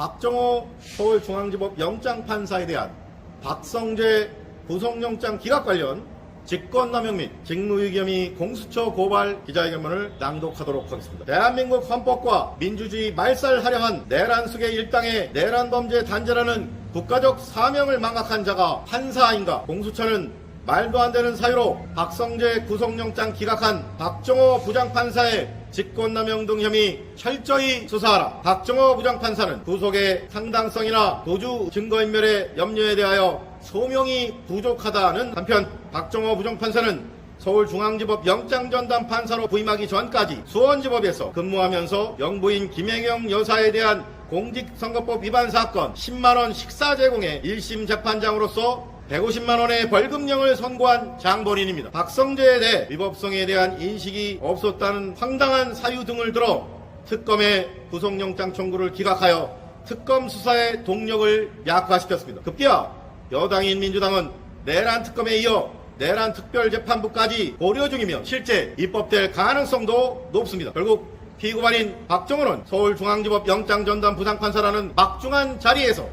박정호 서울중앙지법 영장판사에 대한 박성재 구속영장 기각 관련 직권남용 및 직무유기 혐의 공수처 고발 기자회견문을 낭독하도록 하겠습니다. 대한민국 헌법과 민주주의 말살하려 한 내란숙의 일당의 내란범죄 단죄라는 국가적 사명을 망각한 자가 판사인가 공수처는 말도 안 되는 사유로 박성재 구속영장 기각한 박정호 부장판사의 직권남용 등 혐의 철저히 수사하라. 박정호 부장판사는 구속의 상당성이나 도주 증거인멸의 염려에 대하여 소명이 부족하다는 한편 박정호 부장판사는 서울중앙지법 영장전담 판사로 부임하기 전까지 수원지법에서 근무하면서 영부인 김혜경 여사에 대한 공직선거법 위반 사건 10만원 식사 제공의 1심 재판장으로서 150만 원의 벌금형을 선고한 장본인입니다. 박성재에 대해 위법성에 대한 인식이 없었다는 황당한 사유 등을 들어 특검의 구속영장 청구를 기각하여 특검 수사의 동력을 약화시켰습니다. 급기야 여당인 민주당은 내란 특검에 이어 내란 특별재판부까지 고려 중이며 실제 입법될 가능성도 높습니다. 결국 피고반인 박정호는 서울중앙지법 영장전담 부상판사라는 막중한 자리에서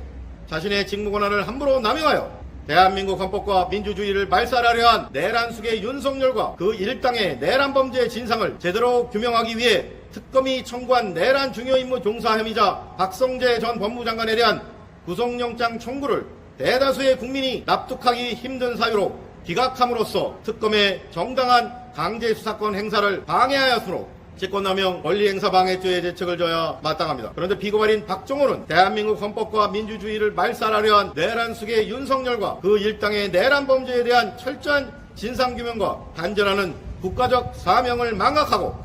자신의 직무 권한을 함부로 남용하여 대한민국 헌법과 민주주의를 말살하려 한 내란숙의 윤석열과 그 일당의 내란 범죄의 진상을 제대로 규명하기 위해 특검이 청구한 내란 중요임무 종사 혐의자 박성재 전 법무장관에 대한 구속영장 청구를 대다수의 국민이 납득하기 힘든 사유로 기각함으로써 특검의 정당한 강제 수사권 행사를 방해하였으므로 직권남용 권리행사 방해죄의 제책을 져야 마땅합니다. 그런데 피고발인 박정호는 대한민국 헌법과 민주주의를 말살하려 한 내란 숙의 윤석열과 그 일당의 내란 범죄에 대한 철저한 진상규명과 단전하는 국가적 사명을 망각하고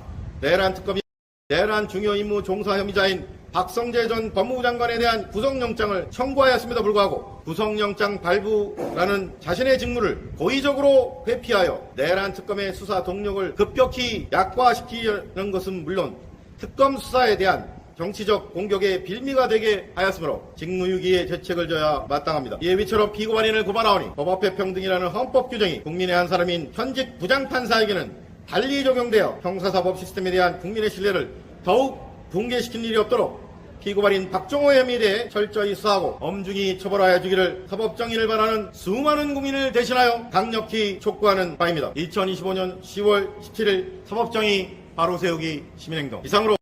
내란 특검이 내란 중요 임무 종사 혐의자인 박성재 전 법무부 장관에 대한 구속영장을 청구하였음에도 불구하고 구속영장 발부라는 자신의 직무를 고의적으로 회피하여 내란 특검의 수사 동력을 급격히 약화시키려는 것은 물론 특검 수사에 대한 정치적 공격의 빌미가 되게 하였으므로 직무유기의 대책을 져야 마땅합니다. 위처럼 피고발인을 고발하오니 법 앞에 평등이라는 헌법 규정이 국민의 한 사람인 현직 부장판사에게는 달리 적용되어 형사사법 시스템에 대한 국민의 신뢰를 더욱 붕괴시킨 일이 없도록 피고발인 박정호 혐의에 대해 철저히 수사하고 엄중히 처벌하여 주기를 사법정의를 바라는 수많은 국민을 대신하여 강력히 촉구하는 바입니다. 2025년 10월 17일 사법정의 바로 세우기 시민행동 이상으로